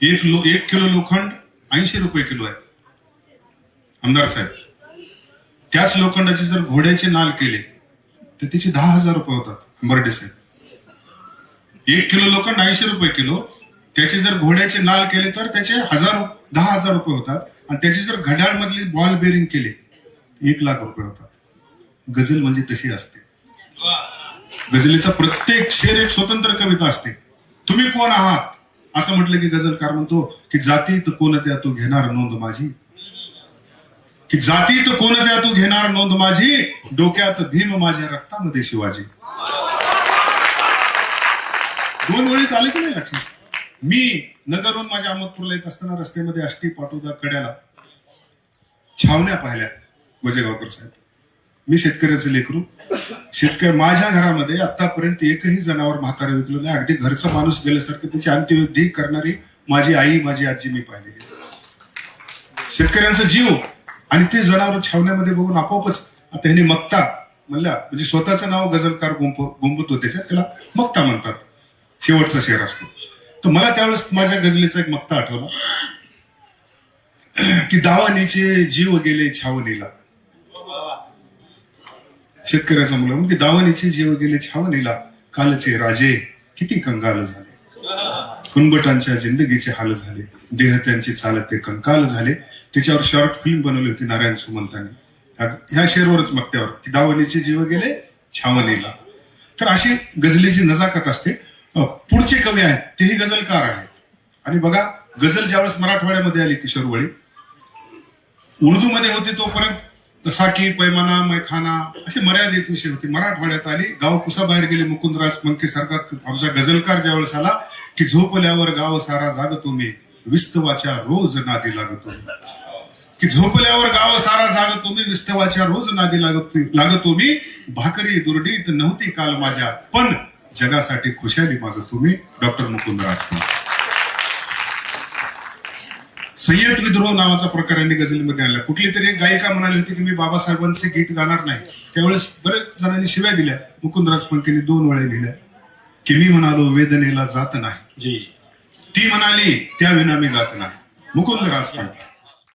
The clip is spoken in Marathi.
एक लो एक किलो लोखंड ऐंशी रुपये किलो आहे. आमदार साहेब त्याच लोखंडाचे जर घोड्याचे नाल केले तर त्याचे दहा हजार रुपये होतात अंबर्डे साहेब. एक किलो लोखंड ऐंशी रुपये किलो त्याचे जर घोड्याचे नाल केले तर त्याचे हजार दहा हजार रुपये होतात. आणि त्याची जर घड्याळ मधली बॉल बेरिंग केले एक लाख रुपये होतात. गझल म्हणजे तशी असते. गझलेचा प्रत्येक शेर एक स्वतंत्र कविता असते. तुम्ही कोण आहात? असं म्हटलं की गझलकार म्हणतो की जातीत कोणत्या तू घेणार नोंद माझी? की जातीत कोणत्या तू घेणार नोंद माझी? डोक्यात भीम माझ्या रक्तामध्ये शिवाजी. दोन वेळीत आले की नाही लक्षात? मी नगरहून माझ्या अहमदपूरला येत असताना रस्त्यामध्ये अष्टी पाटोदा कड्याला छावण्या पाहिल्या गोजेगावकर साहेब. मी शेतकऱ्याचं लेकरू. शेतकरी माझ्या घरामध्ये आतापर्यंत एकही जनावर म्हातारं विकलं नाही. अगदी घरचं माणूस गेल्यासारखं त्याची अंत्यविधी करणारी माझी आई माझी आजी मी पाहिलेली शेतकऱ्यांचा जीव आणि ते जनावर छावण्यामध्ये बघून आपोआपच आता ह्यांनी मक्ता म्हणल्या म्हणजे स्वतःचं नाव गझलकार गुंप गुंपतो त्याच्यात त्याला मक्ता म्हणतात. शेवटचा शेर असतो. तर मला त्यावेळेस माझ्या गझलेचा एक मक्ता आठवला. की दावानीचे जीव गेले छावणीला. शेतकऱ्याचा मुलं म्हणजे दावणीचे जीव गेले छावणीला कालचे राजे किती कंगाल झाले. कुनबटांच्या जिंदगीचे हाल झाले. देह त्यांचे चालते कंकाल झाले. त्याच्यावर शॉर्ट फिल्म बनवली होती नारायण सुमंतांनी. ह्या- शेरवरच मक्त्यावर की दावणीचे जीव गेले छावणीला. तर अशी गझलेची नजाकत असते. पुढचे कवी आहेत तेही गझलकार आहेत. आणि बघा गझल ज्यावेळेस मराठवाड्यामध्ये आली किशोरवळी उर्दूमध्ये होते तोपर्यंत साकी पैमाना मैखाना असे मर्यादित विषय होते. मराठवाड्यात आली गाव कुसाबाहेर गेले मुकुंदराज मंके सारखा आमचा गझलकार ज्यावेळेस आला की झोपल्यावर गाव सारा जागतो मी विस्तवाच्या रोज नादी लागतो की झोपल्यावर गाव सारा जागतो मी विस्तवाच्या रोज नादी लागतो लागतो मी. भाकरी दुर्डीत नव्हती काल माझ्या पण जगासाठी खुशाली मागतो मी डॉक्टर मुकुंदराज सय्यद विद्रोह नावाचा प्रकार यांनी गझलमध्ये आणला. कुठली तरी एक गायिका म्हणाली होती की मी बाबासाहेबांचे गीत गाणार नाही. त्यावेळेस बरेच जणांनी शिव्या दिल्या. मुकुंदराज फडकेंनी दोन वेळा लिहिल्या. की मी म्हणालो वेदनेला जात नाही. जी. ती म्हणाली त्या विना मी गात नाही. मुकुंद राज फडके